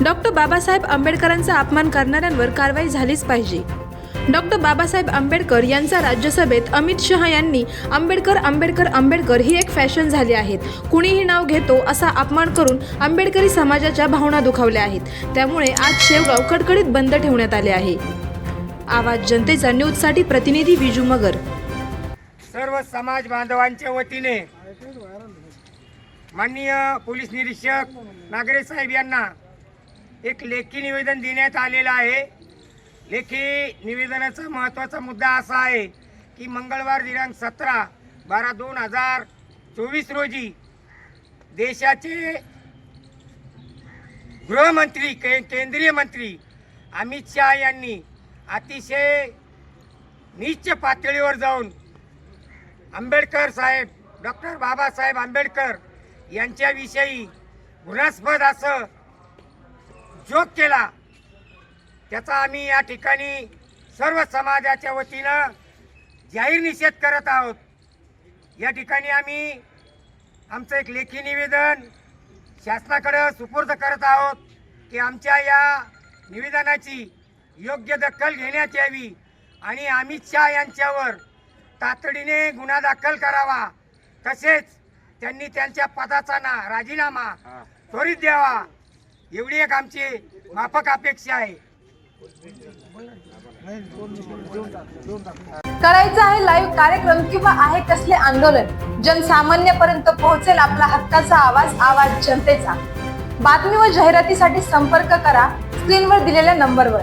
Doctor Babasaheb आंबेडकरांचा अपमान करणाऱ्यांवर कारवाई झालीच पाहिजे. डॉक्टर बाबासाहेब आंबेडकर यांचा राज्यसभेत अमित शहा यांनी आंबेडकर आंबेडकर आंबेडकर ही एक फॅशन झाली आहेत कुणीही नाव घेतो असा अपमान करून आंबेडकरी समाजाच्या भावना दुखावल्या आहेत. त्यामुळे आज शेवगाव कडकडीत बंद ठेवण्यात आले आहे. आवाज जनतेचा न्यूजसाठी प्रतिनिधी विजू मगर. सर्व समाज बांधवांच्या वतीने माननीय पोलीस निरीक्षक नागरे साहेब यांना एक लेखी निवेदन देण्यात आलेलं आहे. लेखी निवेदनाचा महत्त्वाचा मुद्दा असा आहे की मंगळवार दिनांक सतरा बारा दोन हजार चोवीस रोजी देशाचे गृहमंत्री के केंद्रीय मंत्री अमित शहा यांनी अतिशय नीच पातळीवर जाऊन आंबेडकर साहेब डॉक्टर बाबासाहेब आंबेडकर यांच्याविषयी गुणास्पद असं जोक केला. त्याचा आम्ही या ठिकाणी सर्व समाजाच्या वतीनं जाहीर निषेध करत आहोत. या ठिकाणी आम्ही आमचं एक लेखी निवेदन शासनाकडं सुपूर्द करत आहोत की आमच्या या निवेदनाची योग्य दखल घेण्यात यावी आणि अमित शहा यांच्यावर तातडीने गुन्हा दाखल करावा. तसेच त्यांनी त्यांच्या पदाचा ना राजीनामा त्वरित द्यावा. एवढी एक आमची माफक अपेक्षा आहे. करायचं आहे लाईव्ह कार्यक्रम किंवा आहे कसले आंदोलन जनसामान्यपर्यंत पोहोचेल आपला हक्काचा आवाज आवाज जनतेचा. बातमी व जाहिरातीसाठी संपर्क करा स्क्रीनवर दिलेल्या नंबरवर